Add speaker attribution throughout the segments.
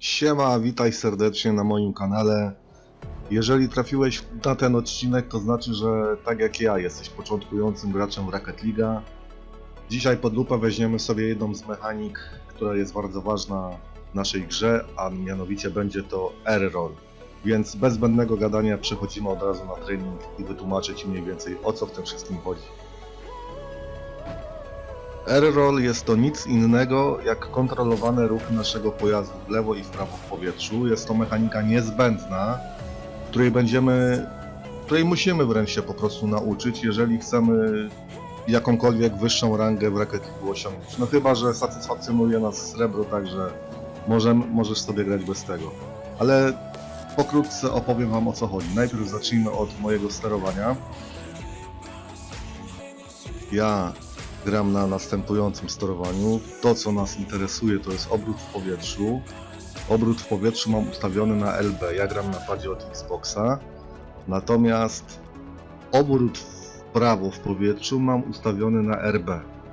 Speaker 1: Siema, witaj serdecznie na moim kanale. Jeżeli trafiłeś na ten odcinek, to znaczy, że tak jak ja, jesteś początkującym graczem w Rocket League. Dzisiaj pod lupę weźmiemy sobie jedną z mechanik, która jest bardzo ważna w naszej grze, a mianowicie będzie to R-Roll. Więc bez zbędnego gadania przechodzimy od razu na trening i wytłumaczę Ci mniej więcej o co w tym wszystkim chodzi. R-Roll jest to nic innego jak kontrolowane ruchy naszego pojazdu w lewo i w prawo w powietrzu. Jest to mechanika niezbędna, której będziemy, której musimy wręcz się po prostu nauczyć, jeżeli chcemy jakąkolwiek wyższą rangę w League osiągnąć. No chyba, że satysfakcjonuje nas srebro, także możesz sobie grać bez tego. Ale pokrótce opowiem Wam o co chodzi. Najpierw zacznijmy od mojego sterowania. Ja gram na następującym sterowaniu. To, co nas interesuje, to jest obrót w powietrzu. Obrót w powietrzu mam ustawiony na LB. Ja gram na padzie od Xboxa. Natomiast obrót w prawo w powietrzu mam ustawiony na RB.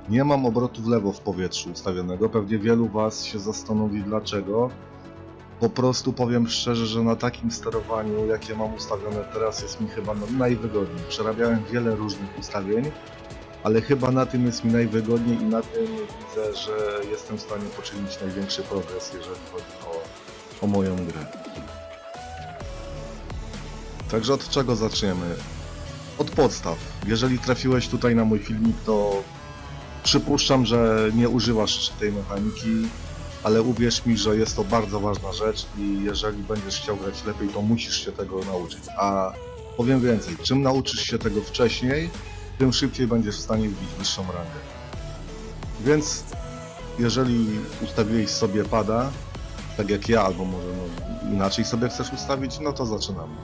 Speaker 1: Nie mam obrotu w lewo w powietrzu ustawionego. Pewnie wielu Was się zastanowi dlaczego. Po prostu powiem szczerze, że na takim sterowaniu, jakie mam ustawione teraz, jest mi chyba najwygodniej. Przerabiałem wiele różnych ustawień ale chyba na tym jest mi najwygodniej i na tym widzę, że jestem w stanie poczynić największy progres, jeżeli chodzi o, o moją grę. Także od czego zaczniemy? Od podstaw. Jeżeli trafiłeś tutaj na mój filmik, to przypuszczam, że nie używasz tej mechaniki, ale uwierz mi, że jest to bardzo ważna rzecz i jeżeli będziesz chciał grać lepiej, to musisz się tego nauczyć. A powiem więcej, czym nauczysz się tego wcześniej, tym szybciej będziesz w stanie wbić wyższą rangę. Więc jeżeli ustawiłeś sobie pada, tak jak ja, albo może no, inaczej sobie chcesz ustawić, no to zaczynamy.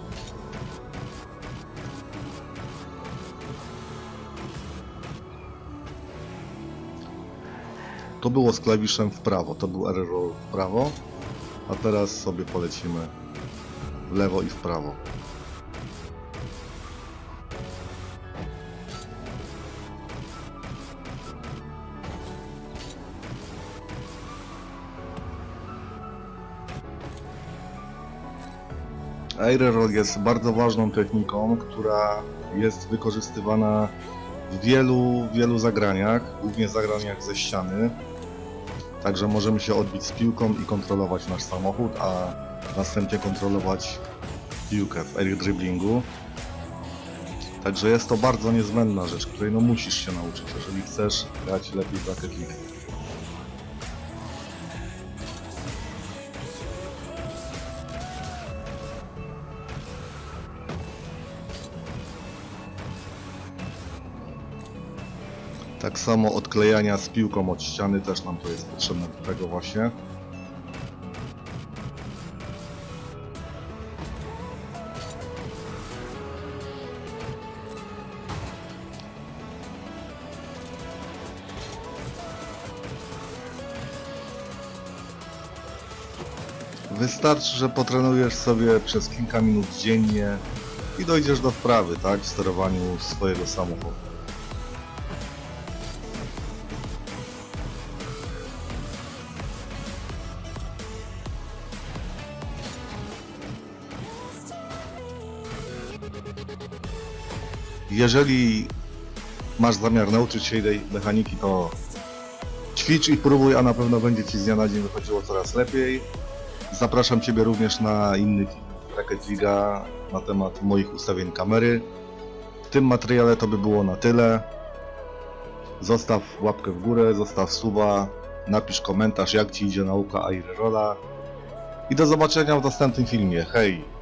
Speaker 1: To było z klawiszem w prawo, to był R-roll w prawo, a teraz sobie polecimy w lewo i w prawo. Air-roll jest bardzo ważną techniką, która jest wykorzystywana w wielu, wielu zagraniach, głównie zagraniach ze ściany. Także możemy się odbić z piłką i kontrolować nasz samochód, a następnie kontrolować piłkę w air dribblingu. Także jest to bardzo niezbędna rzecz, której no musisz się nauczyć, jeżeli chcesz grać lepiej w Rocket. Tak samo odklejania z piłką od ściany też nam to jest potrzebne do tego właśnie. Wystarczy, że potrenujesz sobie przez kilka minut dziennie i dojdziesz do wprawy, tak, w sterowaniu swojego samochodu. Jeżeli masz zamiar nauczyć się tej mechaniki, to ćwicz i próbuj, a na pewno będzie Ci z dnia na dzień wychodziło coraz lepiej. Zapraszam Ciebie również na inny film League na temat moich ustawień kamery. W tym materiale to by było na tyle. Zostaw łapkę w górę, zostaw suba, napisz komentarz jak Ci idzie nauka Air Rolla i do zobaczenia w następnym filmie. Hej!